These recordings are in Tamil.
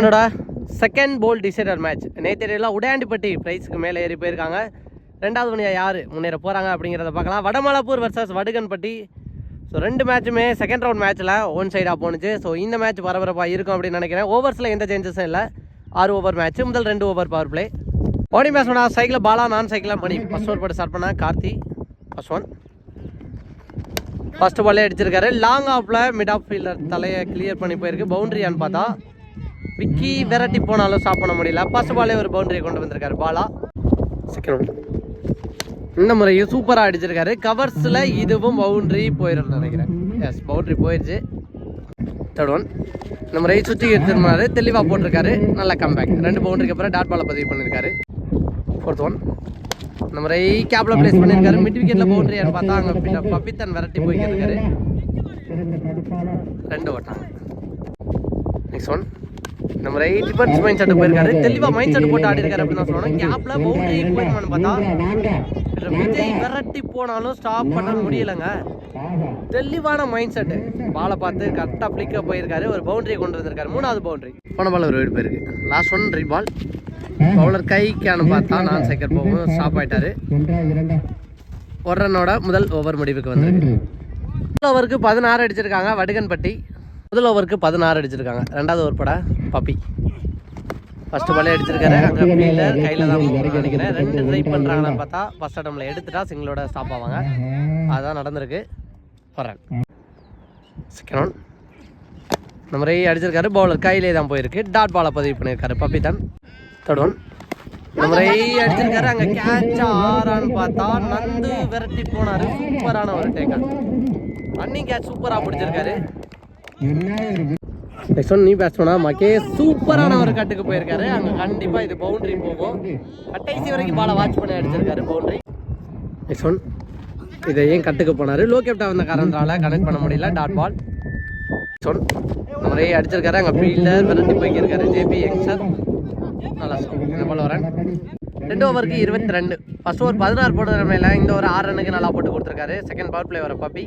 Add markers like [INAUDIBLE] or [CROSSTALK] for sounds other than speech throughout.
என்னோட? செகண்ட் போல் டிசைடர் மேட்ச் நேத்திரையில் உடையாண்டிப்பட்டி ப்ரைஸுக்கு மேலே ஏறி போயிருக்காங்க. ரெண்டாவது மணியாக யார்? முன்னேற போகிறாங்க அப்படிங்கிறத பார்க்கலாம். வடமலாப்பூர் வர்சஸ் வடுகன்பட்டி. ஸோ ரெண்டு மேட்சுமே செகண்ட் ரவுண்ட் மேட்ச்சில் ஒன் சைடாக போணுச்சு. ஸோ இந்த மேட்ச் பரபரப்பாக இருக்கும் அப்படின்னு நினைக்கிறேன். ஓவர்ஸில் எந்த சேஞ்சஸும் இல்லை. ஆறு ஓவர் மேட்ச் முதல் ரெண்டு ஓவர் பவர் பிளே ஓடி மேட்ச் பண்ணா சைக்கிளில் பாலா நான் சைக்கிளாக மணி. ஃபஸ்ட் ஓவர் போட்டு ஸ்டார்ட் பண்ண கார்த்தி. ஃபஸ்ட் ஒன் ஃபர்ஸ்ட் பாலே அடிச்சிருக்காரு. லாங் ஆஃபில் மிட் ஆஃப் ஃபீல்டர் தலையை கிளியர் பண்ணி போயிருக்கு. பவுண்டரியான்னு பார்த்தா விக்கி விரட்டி போனாலும் ஸ்டாப் பண்ண முடியல. ஃபர்ஸ்ட் பாலே ஒரு பவுண்டரியை கொண்டு வந்திருக்காரு பாலா. செகண்ட் இந்த முறையும் சூப்பராக அடிச்சிருக்காரு. கவர்ஸில் இதுவும் பவுண்டரி போயிடும் நினைக்கிறேன். எஸ் பவுண்டரி போயிடுச்சு தேர்ட் ஒன் இந்த முறை சுற்றி எடுத்துருந்தாரு. தெளிவாக போட்டிருக்காரு. நல்ல கம்பேக் ரெண்டு பவுண்டரிக்கு அப்புறம் டாட் பாலை பதிவு பண்ணியிருக்காரு. ஃபோர்த் ஒன் இந்த முறை கேப்ல பிளேஸ் பண்ணியிருக்காரு. மிட் விக்கெட்ல பவுண்டரியான்னு பார்த்தா அங்கே பின்ன பப்பித்தன் விரட்டி போய்க்கிருக்காரு ரெண்டு ஓட்டாங்க நெக்ஸ்ட் ஒன் நம்ம ரைட் டிஃபென்ஸ் மைண்ட் செட் போயிருக்காரு. தெளிவா மைண்ட் செட் போட்டு ஆடி இருக்காரு அப்படின்னு தான் சொல்லணும். கேப்ல பவுண்டரி போயிருமான்னு பார்த்தா விஜய் விரட்டி போனாலும் ஸ்டாப் பண்ண முடியலங்க. தெளிவான மைண்ட் செட் பாலை பார்த்து கரெக்டாக பிளிக்க போயிருக்காரு. ஒரு பவுண்டரி கொண்டு வந்திருக்காரு. மூணாவது பவுண்டரி போன பால் ஒரு வீடு போயிருக்கு. லாஸ்ட் ஒன் ரீ பால் பவுலர் கைக்கானு பார்த்தா நான் சைக்கிள் போகும் ஸ்டாப் ஆயிட்டாரு. ஒரு ரன்னோட முதல் ஓவர் முடிவுக்கு வந்திருக்கு. ஓவருக்கு பதினாறு அடிச்சிருக்காங்க. வடுகன்பட்டி. முதல் ஓவருக்கு பதினாறு அடிச்சிருக்காங்க. ரெண்டாவது ஓவர் பட பப்பி. ஃபர்ஸ்ட் பாலே அடிச்சிருக்காரு. அங்கே ஃபீல்டர் கையில் தான் அடிக்கிறேன் நினைக்கிறேன். ரெண்டு ட்ரை பண்ணுறாங்கன்னு பார்த்தா ஃபர்ஸ்ட் அட்டம்ல எடுத்துட்டா சிங்கிளோட ஸ்டாப் ஆவாங்க. அதான் நடந்திருக்கு. வரேன். செகண்ட் ஒன் இந்த முறை அடிச்சிருக்காரு. பவுலர் கையிலே தான் போயிருக்கு. டாட் பாலை பதிவு பண்ணியிருக்காரு பப்பி தான். தேர்ட் ஒன் இந்த அடிச்சிருக்காரு. அங்க கேட்ச் ஆறான்னு பார்த்தா நந்து விரட்டி போனாரு. சூப்பரான ஒரு டேக்கன் ரன்னிங் கேட்ச் சூப்பரா பிடிச்சிருக்காரு. நெக்ஸ்ட் ஒன் நீ பேட்ஸ்மேனா மக்கே சூப்பரான ஒரு கட்டுக்கு போயிருக்காரு. அங்க கண்டிப்பா இது பவுண்டரி போகும். கட்டைசி வரைக்கும் பாலை வாட்ச் பண்ணி அடிச்சிருக்காரு பவுண்டரி நெக்ஸ்ட் ஒன் இதை ஏன் கட்டுக்கு போனாரு? லோ கேப்டா வந்த காரணத்தால கனெக்ட் பண்ண முடியல டாட் பால் சொல் இந்த அடிச்சிருக்காரு. அங்கே ஃபீல்டர் விரட்டி போய்க்கிருக்காரு ஜேபி யங்ஸ்டர் நல்லா இந்த பால் வரேன். ரெண்டு ஓவருக்கு இருபத்தி ரெண்டு. ஃபர்ஸ்ட் ஓவர் பதினாறு போட்ட நிலைமையில இந்த ஒரு ஆறு ரன்னுக்கு நல்லா போட்டு கொடுத்துருக்காரு. செகண்ட் பவர் பிளே வர பப்பி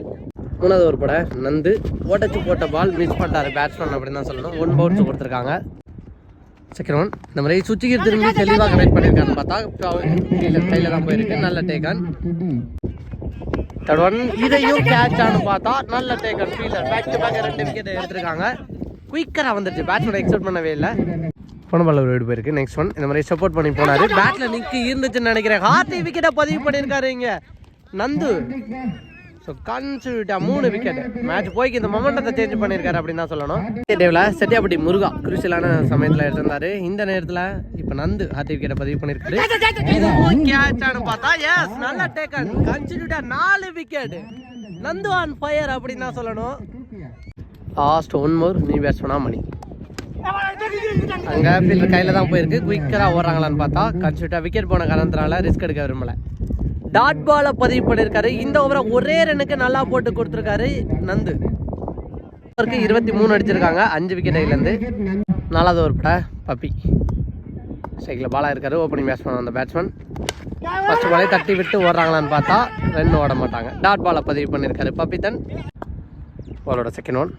மூணாவது ஓவர் போட நந்து. ஓட்டச்சு போட்ட பால் மிஸ் பண்ணிட்டாரு பேட்ஸ்மேன் அப்படின்னு தான் சொல்லணும். ஒன் பவுன்ஸ் கொடுத்துருக்காங்க. செகண்ட் ஒன் இந்த மாதிரி சுச்சிக்கு திரும்பி தெளிவாக கனெக்ட் பண்ணியிருக்கான்னு பார்த்தா கையில் கையில் தான் போயிருக்கு. நல்ல டேக்கன் தேர்ட் ஒன் இதையும் கேட்ச் ஆனு பார்த்தா நல்ல taken fielder back to back ரெண்டு விக்கெட் எடுத்திருக்காங்க. குயிக்கராக வந்துருச்சு. பேட்ஸ்மேன் எக்ஸ்பெக்ட் பண்ணவே இல்லை. போன பால் ஒரு வீடு போயிருக்கு. நெக்ஸ்ட் ஒன் இந்த மாதிரி சப்போர்ட் பண்ணி போனாரு. பேட்ல நிக்கு இருந்துச்சுன்னு நினைக்கிறேன். ஹார்டி விக்கெட்டை பதிவு பண்ணியிருக்காரு இங்க. நந்து. ஸோ கன்சிடா மூணு விக்கெட் மேட்ச் போய்க்கு இந்த மொமெண்டத்தை சேஞ்ச் பண்ணியிருக்காரு அப்படின்னு தான் சொல்லணும். டேவில் செட்டியாப்பட்டி முருகா குருசியலான சமயத்தில் எடுத்திருந்தாரு இந்த நேரத்தில் இப்போ நந்து ஹார்டி விக்கெட்டை பதிவு பண்ணியிருக்காரு பார்த்தா எஸ் நல்ல டேக்கன் கன்சிடா நாலு விக்கெட் நந்து ஆன் ஃபயர் அப்படின்னு தான் சொல்லணும். லாஸ்ட் ஒன் மோர் நீ பேட்ஸ்மனா மணி. அங்க ஃபீல்டர் கையில தான் போயிருக்கு. குயிக்கரா ஓடுறாங்களான்னு பார்த்தா கன்சிட்டா விக்கெட் போன காரணத்தினால ரிஸ்க் எடுக்க விரும்பல. டாட் பாலை பதிவு பண்ணியிருக்காரு இந்த ஓவரை ஒரே ரனுக்கு நல்லா போட்டு கொடுத்துருக்காரு நந்து. ஓவருக்கு இருபத்தி மூணு அடிச்சிருக்காங்க. அஞ்சு விக்கெட் இருந்து நாலாவது ஓவர் பட பப்பி. சைக்கிள் பாலாக இருக்காரு. ஓப்பனிங் பேட்ஸ்மேன் அந்த பேட்ஸ்மேன் ஃபஸ்ட் பாலே தட்டி விட்டு ஓடுறாங்களான்னு பார்த்தா ரன் ஓட மாட்டாங்க. டாட் பாலை பதிவு பண்ணியிருக்காரு பப்பித்தன் பாலோட செகண்ட் ஒன்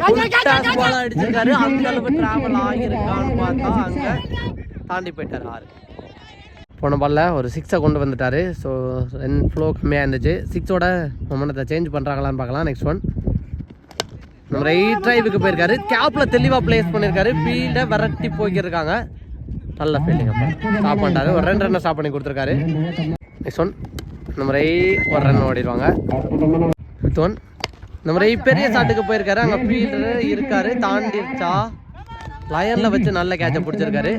பால் அடிச்சிருக்காரு. அந்த அளவு டிராவல் ஆகியிருக்கான்னு பார்த்தா அங்கே தாண்டி போயிட்டார் ஆறு. போன பால்ல ஒரு சிக்ஸை கொண்டு வந்துட்டாரு. ஸோ ரன் ஃப்ளோ கம்மியாக இருந்துச்சு. சிக்ஸோட மொமெண்டத்தை சேஞ்ச் பண்ணுறாங்களான்னு பார்க்கலாம். நெக்ஸ்ட் ஒன் நம்ம ரைட் டிரைவுக்கு போயிருக்காரு. கேப்ல தெளிவாக பிளேஸ் பண்ணியிருக்காரு ஃபீல்டை விரட்டி போய்க்கிருக்காங்க. நல்ல ஃபீல்டிங் அப்போ ஸ்டாப் பண்ணிட்டாரு. ஒரு ரெண்டு ரன்னை ஸ்டாப் பண்ணி கொடுத்துருக்காரு. நெக்ஸ்ட் ஒன் நம்ம ரை ஒரு ரன் ஓடிடுவாங்க. ஃபிஃப்த் ஒன் இந்த மாதிரி பெரிய ஷாட்டுக்கு போயிருக்காரு. அங்க ஃபீல்டர் இருக்காரு. தாண்டிடுச்சா லயன்ல வச்சு நல்ல கேட்ச பிடிச்சிருக்காரு.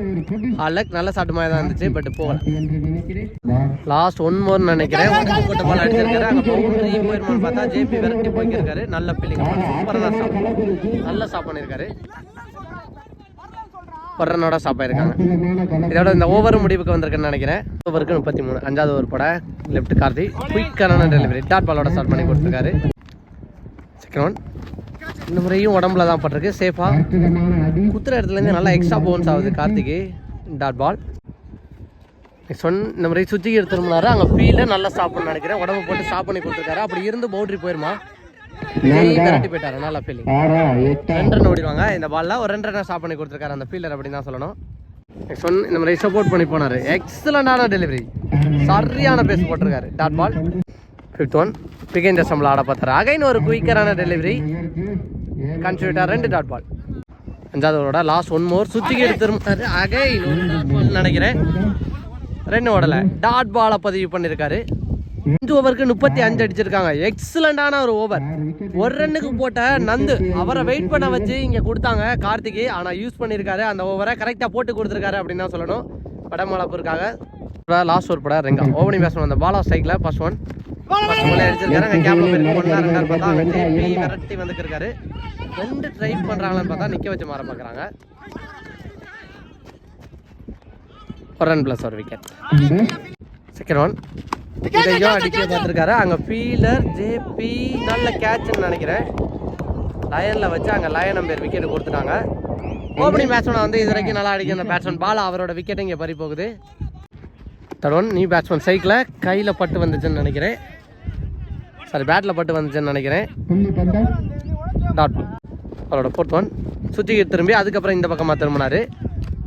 அலக் நல்ல ஷாட் மாதிரி தான் இருந்துச்சு பட் போகல. லாஸ்ட் ஒன் மோர் நினைக்கிறேன். உடம்பு போட்ட பால் அடிச்சிருக்காரு. அங்க பவுண்டரி போயிருமான்னு பார்த்தா ஜேபி விரட்டி போய்க்கிருக்காரு. நல்ல ஃபீலிங் சூப்பராக ஸ்டாப் நல்ல ஸ்டாப் பண்ணியிருக்காரு ஒரு ரன்னோட ஸ்டாப் ஆயிருக்காங்க இதோட இந்த ஓவர் முடிவுக்கு வந்திருக்குன்னு நினைக்கிறேன். ஓவருக்கு முப்பத்தி மூணு. அஞ்சாவது ஓவர் போட. லெஃப்ட் கார்த்தி. குயிக்கான டெலிவரி டாட் பாலோட ஸ்டார்ட் பண்ணி கொடுத்துருக்காரு. செகண்ட் ஒன் இந்த முறையும் உடம்புல தான் பட்டிருக்கு. சேஃபாக குத்துற இடத்துலேருந்து நல்லா எக்ஸ்ட்ரா பவுன்ஸ் ஆகுது கார்த்திக்கு. டாட் பால் ஒன் இந்த முறை சுற்றி எடுத்துருந்தாரு அங்கே ஃபீல்டை நல்லா ஸ்டாப் பண்ண நினைக்கிறேன். உடம்பு போட்டு ஸ்டாப் பண்ணி கொடுத்துருக்காரு அப்படி இருந்து பவுண்டரி போயிருமா? விரட்டி போயிட்டாரு. நல்லா ஃபீலிங் ரெண்டு ரன் ஓடிடுவாங்க இந்த பால்ல ஒரு ரெண்டு ரன் ஸ்டாப் பண்ணி கொடுத்துருக்காரு அந்த ஃபீல்டர் அப்படின்னு தான் சொல்லணும். ஒன் இந்த மாதிரி சப்போர்ட் பண்ணி போனாரு. எக்ஸலண்டான டெலிவரி சரியான பேஸ் போட்டிருக்காரு. டாட் பால் ஃபிஃப்த் ஒன் பிகைன் டெஸ்டம்பிள் ஆட பார்த்தாரு. அகைன் ஒரு குயிக்கரான டெலிவரி கன்சிடர் ரெண்டு டாட் பால் அஞ்சாவது ஓட லாஸ்ட் ஒன் மோர் சுத்திக்கு எடுத்துருந்தாரு அகைன் நினைக்கிறேன். ரெண்டு ஓடல. டாட் பாலை பதிவு பண்ணியிருக்காரு அஞ்சு ஓவருக்கு முப்பத்தி அஞ்சு அடிச்சிருக்காங்க. எக்ஸலண்டான ஒரு ஓவர் ஒரு ரன்னுக்கு போட்ட நந்து. அவரை வெயிட் பண்ண வச்சு இங்கே கொடுத்தாங்க கார்த்திகை. ஆனால் யூஸ் பண்ணியிருக்காரு அந்த ஓவரை கரெக்டாக போட்டு கொடுத்துருக்காரு அப்படின்னு தான் சொல்லணும். படமளப்புக்காக லாஸ்ட் ஓவர் படம் ரெங்கா. ஓவனிங் பேசணும். அந்த பாலா ஸ்ட்ரைக்கில் ஃபர்ஸ்ட் ஒன் ஒன் அடிச்சிருக்காரு அங்கே கேப் போயிருக்கு ஒன்றா ரெண்டாரு பார்த்தா அங்கே விரட்டி வந்துருக்காரு ரெண்டு ட்ரை பண்ணுறாங்களான்னு பார்த்தா நிற்க வச்சு மாற பார்க்குறாங்க ஒரு ரன் ப்ளஸ் ஒரு விக்கெட் செகண்ட் ஒன் இதையும் அடிக்க பார்த்துருக்காரு. அங்கே ஃபீல்டர் ஜேபி நல்ல கேட்ச்னு நினைக்கிறேன். லயனில் வச்சு அங்கே லயன் பேர் விக்கெட் கொடுத்துட்டாங்க. ஓப்பனிங் பேட்ஸ்மேன் வந்து இது வரைக்கும் நல்லா அடிக்கிற பேட்ஸ்மேன் பால் அவரோட விக்கெட் இங்கே பறி போகுது தேர்ட் ஒன் நீ பேட்ஸ்மேன் சைக்கிளை கையில் பட்டு வந்துச்சுன்னு நினைக்கிறேன். சாரி பேட்டில் பட்டு வந்துச்சுன்னு நினைக்கிறேன். டாட் அவரோட ஃபோர்த் ஒன் சுற்றி திரும்பி அதுக்கப்புறம் இந்த பக்கமாக திரும்பினார்.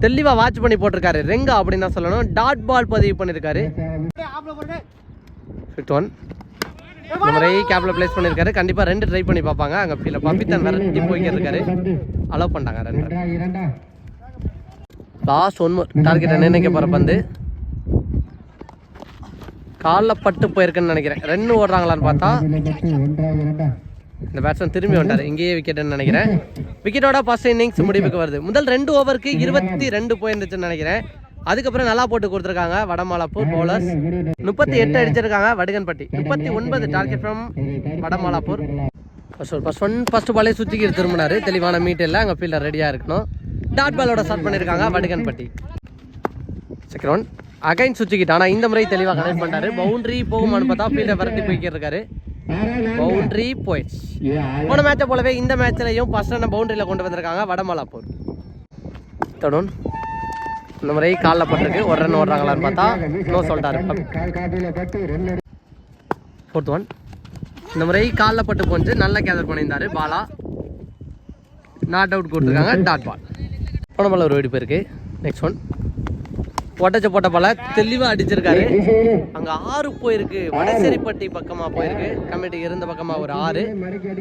தெளிவாக வாட்ச் பண்ணி போட்டிருக்காரு. ரெங்கா அப்படின்னு தான் சொல்லணும். டாட் பால் பதிவு பண்ணியிருக்காரு ஃபிஃப்த் ஒன் இந்த மாதிரி கேப்பில் ப்ளேஸ் பண்ணியிருக்காரு கண்டிப்பாக ரெண்டு ட்ரை பண்ணி பார்ப்பாங்க. அங்கே ஃபீல பம்பித்தன் விரட்டி போய்க்கிட்டு இருக்காரு அலோவ் பண்ணிட்டாங்க ரெண்டு. லாஸ்ட் ஒன் டார்கெட் நினைக்க போகிற பந்து? காலில் பட்டு போயிருக்குன்னு நினைக்கிறேன். ரெண்டு ஓடுறாங்களான்னு பார்த்தா இந்த பேட்ஸ்மேன் திரும்பி வந்தார் இங்கேயே விக்கெட்னு நினைக்கிறேன். விக்கெட்டோட ஃபர்ஸ்ட் இன்னிங்ஸ் முடிவுக்கு வருது. முதல் ரெண்டு ஓவருக்கு இருபத்தி ரெண்டு போயிருந்துச்சுன்னு நினைக்கிறேன். அதுக்கப்புறம் நல்லா போட்டு கொடுத்துருக்காங்க. வடமாலாப்பூர் பவுலர்ஸ் முப்பத்தி எட்டு அடிச்சிருக்காங்க வடுகன்பட்டி. முப்பத்தி ஒன்பது target from Vadamalapur. First first one first பாலே சுற்றிக்கிட்டு திரும்பினாரு. தெளிவான மீட் இல்லை. அங்கே ஃபீல்டர் ரெடியாக இருக்கணும். டாட் பாலோட ஸ்டார்ட் பண்ணியிருக்காங்க வடுகன்பட்டி. செகண்ட் ஒன் அகைன் சுற்றிக்கிட்டு ஆனால் இந்த முறை தெளிவாக கனெக்ட் பண்ணிட்டாரு. பவுண்டரி போகுமான்னு பார்த்தா ஃபீல்டர் விரட்டி போய்க்கிட்டு இருக்காரு பவுண்டரி போயிடுச்சு. போன மேட்சை போலவே இந்த மேட்ச்லையும் ஃபர்ஸ்ட் ரன் பவுண்டரியில் கொண்டு வந்திருக்காங்க வடமலாப்பூர். தொடரும் இந்த முறை காலில் பட்டிருக்கு. ஒரு ரன் ஓடுறாங்களான்னு பார்த்தா நோ சொல்லிட்டாரு. ஃபோர்த் ஒன் இந்த முறை காலில் பட்டு போஞ்சு நல்லா கேதர் பண்ணியிருந்தாரு பாலா. நாட் அவுட் கொடுத்துருக்காங்க டாட் பால் போன பால் ஒரு வெடிப்பு இருக்கு. நெக்ஸ்ட் ஒன் ஒட்டச்ச போட்ட பால தெளிவா அடிச்சிருக்காரு. [LAUGHS] அங்க ஆறு போயிருக்கு. வடசேரிப்பட்டி பக்கமா போயிருக்கு. கமிட்டி இருந்த பக்கமா ஒரு ஆறு.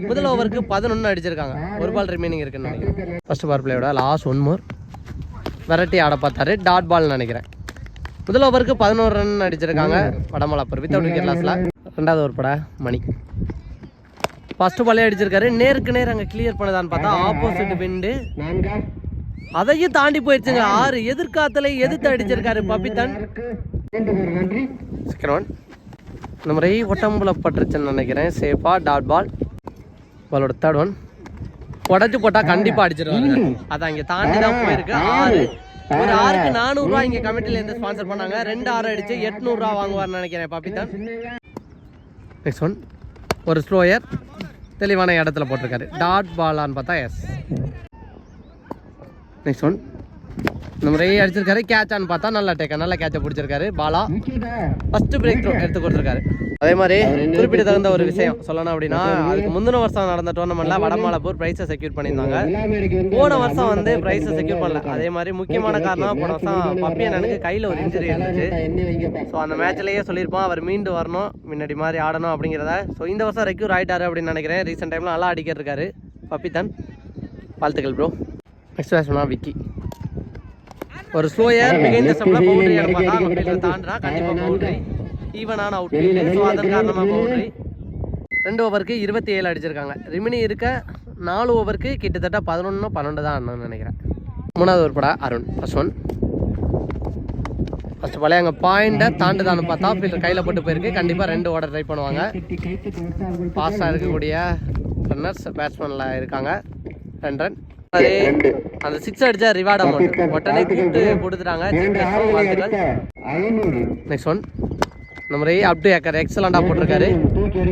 முதல் ஓவருக்கு பதினொன்னு அடிச்சிருக்காங்க. ஒரு பால் ரிமைனிங் இருக்குன்னு நினைக்கிறேன். ஃபர்ஸ்ட் பார் பிளேயோட லாஸ்ட் ஒன் மோர் வெரைட்டி ஆட பார்த்தாரு. டாட் பால் நினைக்கிறேன். முதல் ஓவருக்கு பதினோரு ரன் அடிச்சிருக்காங்க. வடமலாப்பூர் வித்தவுட் விக்கெட் லாஸ்ல ரெண்டாவது ஒரு பட மணி. ஃபர்ஸ்ட் பாலே அடிச்சிருக்காரு. நேருக்கு நேர் அங்கே கிளியர் பண்ணுதான்னு பார்த்தா ஆப்போசிட் விண்டு அதையும் தாண்டி போயிடுச்சுங்க. ஆறு எதிர்காத்தலை எதிர்த்து அடிச்சிருக்காரு பப்பித்தன் செகண்ட் இந்த முறை ஒட்டம்புல பட்டுருச்சுன்னு நினைக்கிறேன். சேஃபா டாட் பால் பாலோட தேர்ட் ஒன் உடச்சு போட்டா கண்டிப்பா அடிச்சிருவாங்க அதை அங்கே தாண்டி தான் போயிருக்கு. ஆறு. ஒரு ஆறுக்கு நானூறுரூவா இங்கே இங்க கமிட்டில இருந்து ஸ்பான்சர் பண்ணாங்க. ரெண்டு ஆறு அடிச்சு எட்நூறு வாங்குவார்னு நினைக்கிறேன் பப்பித்தன் நெக்ஸ்ட் ஒன் ஒரு ஸ்லோயர் தெளிவான இடத்துல போட்டிருக்காரு. டாட் பாலான்னு பார்த்தா எஸ் நெக்ஸ்ட் ஒன் இந்த முறை அடிச்சிருக்காரு. கேட்சான்னு பார்த்தா நல்லா டேக்க நல்ல கேட்சை பிடிச்சிருக்காரு. பாலா ஃபர்ஸ்ட் பிரேக் த்ரோ எடுத்து கொடுத்துருக்காரு. அதே மாதிரி குறிப்பிட்ட தகுந்த ஒரு விஷயம் சொல்லணும் அப்படின்னா அதுக்கு முந்தின வருஷம் நடந்த டோர்னமெண்ட்ல வடமாலப்பூர் பிரைஸை செக்யூர் பண்ணியிருந்தாங்க. போன வருஷம் வந்து பிரைஸை செக்யூர் பண்ணல. அதே மாதிரி முக்கியமான காரணம் போன வருஷம் பப்பி அண்ணனுக்கு கையில் ஒரு இன்ஜுரி இருந்துச்சு. ஸோ அந்த மேட்ச்லேயே சொல்லியிருப்போம் அவர் மீண்டு வரணும் முன்னாடி மாதிரி ஆடணும் அப்படிங்கிறத. ஸோ இந்த வருஷம் ரெக்யூர் ஆகிட்டாரு அப்படின்னு நினைக்கிறேன். ரீசெண்ட் டைமில் நல்லா அடிக்கிட்டு இருக்காரு பப்பித்தன் வாழ்த்துக்கள் ப்ரோ நெக்ஸ்ட் பேட்ஸ்மேனா விக்கி. ஒரு ஸ்லோயர் மிகுந்த சம்பளம் பவுண்டரி அவங்க ஃபீல்டர் தாண்டினா கண்டிப்பாக பவுண்டரி. ஈவனான அவுட் ஸோ அதன் காரணமாக பவுண்டரி. ரெண்டு ஓவருக்கு இருபத்தி ஏழு அடிச்சிருக்காங்க. ரிமினி இருக்க நாலு ஓவருக்கு கிட்டத்தட்ட பதினொன்று பன்னெண்டு தான் ஆடணும்னு நினைக்கிறேன். மூணாவது ஒரு படா அருண் ஃபர்ஸ்ட் ஒன் ஃபர்ஸ்ட் பழைய அங்கே பாயிண்ட்டை தாண்டுதான்னு பார்த்தா ஃபீல்டர் கையில் போட்டு போயிருக்கு. கண்டிப்பாக ரெண்டு ஓட ட்ரை பண்ணுவாங்க. ஃபாஸ்ட்டாக இருக்கக்கூடிய ரன்னர்ஸ் பேட்ஸ்மேனில் இருக்காங்க. ரெண்டு ரன் அந்த சிக்ஸ் அடிச்சா ரிவார்ட் அமௌண்ட் உடனே கூப்பிட்டு கொடுத்துட்டாங்க. நெக்ஸ்ட் ஒன் இந்த முறை அப் டு ஏக்கர் எக்ஸலண்டாக போட்டிருக்காரு.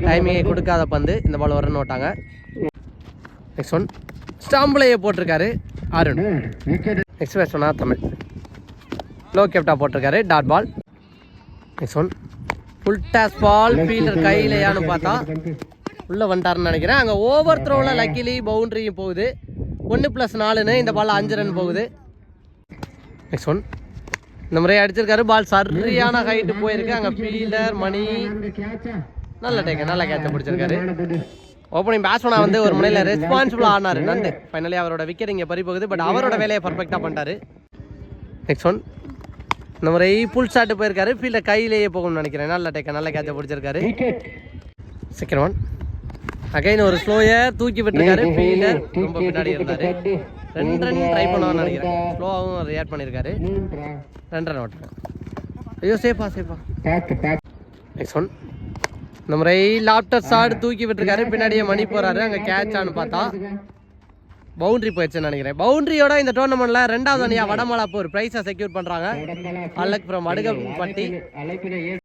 டைமிங்கை கொடுக்காத பந்து. இந்த பால் வர நோட்டாங்க நெக்ஸ்ட் ஒன் ஸ்டாம்பிளையே போட்டிருக்காரு. அருண் நெக்ஸ்ட் பேட்ஸ்மேனா தமிழ். லோ கேப்டா போட்டிருக்காரு. Dot ball next one full toss ball fielder கையிலையான்னு பார்த்தா உள்ளே வந்துட்டாருன்னு நினைக்கிறேன். அங்கே ஓவர் த்ரோவில் லக்கிலி பவுண்டரியும் போகுது. ஒன்று ப்ளஸ் நாலுன்னு இந்த பால் அஞ்சு ரன் போகுது. நெக்ஸ்ட் ஒன் இந்த முறையை அடிச்சிருக்காரு. பால் சரியான ஹைட்டு போயிருக்கு. அங்கே ஃபீல்டர் மணி. நல்ல டேக்க நல்ல கேட்ச பிடிச்சிருக்காரு. ஓப்பனிங் பேட்ஸ்மேனாக வந்து ஒரு முனையில் ரெஸ்பான்சிபிளாக ஆனார். நண்டு. ஃபைனலி அவரோட விக்கெட் இங்கே பறி போகுது பட் அவரோட வேலையை பர்ஃபெக்டாக பண்ணிட்டாரு. நெக்ஸ்ட் ஒன் இந்த முறை புல் ஷாட்டு போயிருக்காரு. ஃபீல்டை கையிலேயே போகணும்னு நினைக்கிறேன். நல்ல டேக்க நல்ல கேட்ச பிடிச்சிருக்காரு. செகண்ட் ஒன் அகைன் ஒரு ஸ்லோயர் தூக்கி விட்டுருக்காரு. ஃபீல்டர் ரொம்ப பின்னாடி இருந்தார். ரெண்டு ரன் ட்ரை பண்ணுவான்னு நினைக்கிறேன். ஸ்லோவாகவும் ரியாக்ட் பண்ணியிருக்காரு ரெண்டு ரன் ஓட்டுறேன் ஐயோ சேஃபா சேஃபா நெக்ஸ்ட் ஒன் இந்த முறை லாப்டர் ஷாட் தூக்கி விட்டுருக்காரு. பின்னாடியே மணி போறாரு. அங்கே கேட்சான்னு பார்த்தா. பவுண்டரி போயிடுச்சுன்னு நினைக்கிறேன். பவுண்டரியோட இந்த டோர்னமெண்ட்ல ரெண்டாவது அணியா வடமலா போர் பிரைஸை செக்யூர் பண்றாங்க அலக் ஃப்ரம் வடுகப்பட்டி